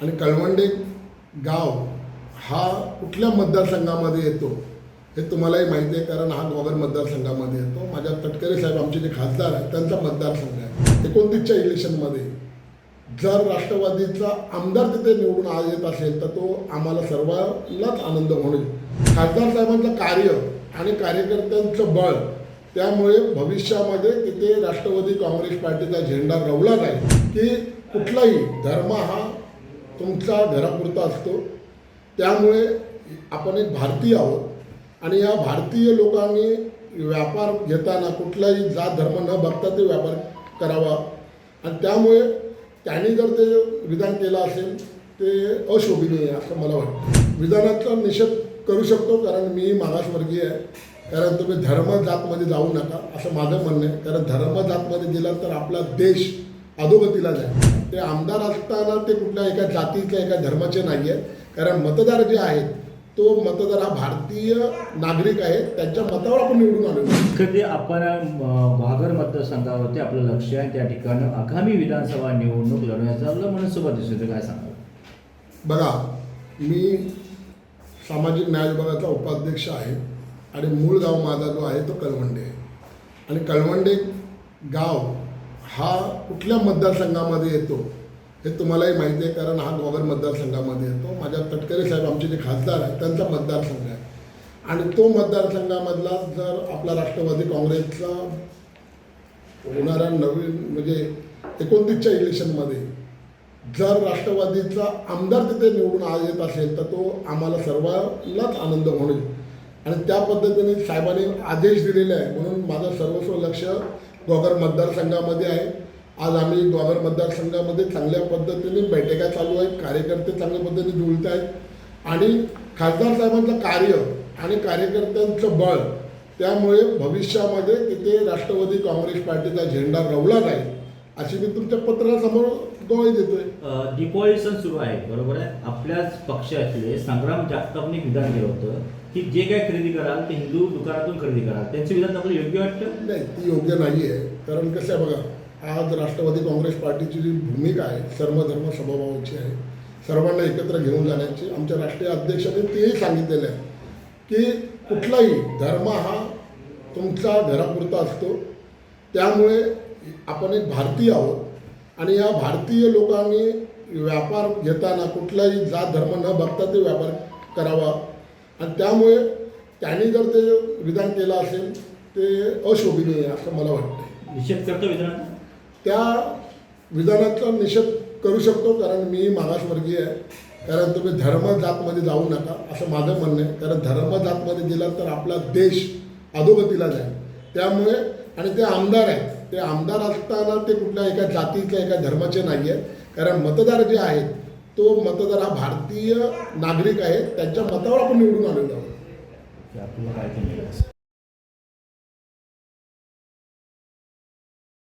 आणि कळवंडे गाव हा कुठल्या मतदारसंघामध्ये येतो हे तुम्हालाही माहिती आहे कारण हा गोगर मतदारसंघामध्ये येतो. माझ्या तटकरे साहेब आमचे जे खासदार आहेत त्यांचा मतदारसंघ आहे. एकोणतीसच्या इलेक्शनमध्ये जर राष्ट्रवादीचा आमदार तिथे निवडून आज येत असेल तर तो आम्हाला सर्वांनाच आनंद होईल खासदार साहेबांचं कार्य आणि कार्यकर्त्यांचं बळ त्यामुळे भविष्यामध्ये तिथे राष्ट्रवादी काँग्रेस पार्टीचा झेंडा रवला जाईल की कुठलाही धर्म हा तुमचा घरापुरता असतो. त्यामुळे आपण एक भारतीय आहोत. आणि या भारतीय लोकांनी व्यापार घेताना कुठलाही जात धर्म न बघता ते व्यापार करावा. आणि त्यामुळे त्यांनी जर ते विधान केलं असेल ते अशोभनीय असं मला वाटतं. विधानाचा निषेध करू शकतो कारण मी मागासवर्गीय आहे. कारण तुम्ही धर्म जातमध्ये जाऊ नका असं माझं म्हणणं आहे. कारण धर्म जातमध्ये गेलात तर आपला देश अधोगतीला जाईल. ते आमदार असताना ते कुठल्या एका जातीच्या एका धर्माचे नाही आहेत कारण मतदार जे आहेत तो मतदार हा भारतीय नागरिक आहे. त्यांच्या मतावर आपण निवडून आहोत. कधी आपण भागर मतदारसंघावरती आपलं लक्ष आहे. त्या ठिकाणी आगामी विधानसभा निवडणूक लढवण्याचा आपलं मनसुबा दिसतो काय सांगाल? बघा मी सामाजिक न्याय विभागाचा उपाध्यक्ष आहे. आणि मूळ गाव माझा जो आहे तो कळवंडे आहे आणि कळवंडे गाव हा कुठल्या मतदारसंघामध्ये येतो हे तुम्हालाही माहिती आहे कारण हा ग्वागर मतदारसंघामध्ये येतो. माझ्या तटकरे साहेब आमचे जे खासदार आहेत त्यांचा मतदारसंघ आहे. आणि तो मतदारसंघामधला जर आपला राष्ट्रवादी काँग्रेसचा होणाऱ्या नवीन म्हणजे एकोणतीसच्या इलेक्शनमध्ये जर राष्ट्रवादीचा आमदार तिथे निवडून आज येत असेल तर तो आम्हाला सर्वांनाच आनंद होईल आणि त्या पद्धतीने साहेबांनी आदेश दिलेले आहे. म्हणून माझं सर्वस्व लक्ष द्वागर मतदारसंघामध्ये आहे. आज आम्ही द्वागर मतदारसंघामध्ये चांगल्या पद्धतीने बैठका चालू आहेत. कार्यकर्ते चांगल्या पद्धतीने जुळत आहेत. आणि खासदार साहेबांचं कार्य आणि कार्यकर्त्यांचं बळ त्यामुळे भविष्यामध्ये तिथे राष्ट्रवादी काँग्रेस पार्टीचा झेंडा रवला नाही अशी मी तुमच्या पत्रासमोर डोळे देतोय. अ, सण सुरू आहे बरोबर आहे? आपल्याच पक्षातले संग्राम जागतापने विधान केलं होतं. की जे काय खरेदी कराल ते हिंदू दुकानातून खरेदी कराल. त्यांचे विधान आपलं योग्य वाटतं? नाही ती योग्य नाही आहे. कारण कसं आहे बघा आज राष्ट्रवादी काँग्रेस पार्टीची जी भूमिका आहे सर्वधर्म समभावाची आहे सर्वांना एकत्र घेऊन जाण्याची आमच्या राष्ट्रीय अध्यक्षांनी तेही सांगितलेलं आहे की कुठलाही धर्म हा तुमचा घरापुरता असतो. त्यामुळे आपण एक भारतीय आहोत आणि या भारतीय लोकांनी व्यापार घेताना कुठलाही जात धर्म न बघता ते व्यापार करावा. आणि त्यामुळे त्यांनी जर ते विधान केलं असेल ते अशोभनीय असं मला वाटतं निषेध करतो विधान? त्या विधानाचा निषेध करू शकतो कारण मी मागासवर्गीय आहे. कारण तुम्ही धर्म जातमध्ये जाऊ नका असं माझं म्हणणं आहे. कारण धर्म जातमध्ये गेलात तर आपला देश अधोगतीला जाईल. त्यामुळे आणि ते आमदार आहेत. ते आमदार असताना ते कुठल्या एका जातीच्या एका धर्माचे नाही आहेत कारण मतदार जे आहेत तो मतदार हा भारतीय नागरिक आहे त्यांच्या मतावर आपण निवडून आलेलो आहोत.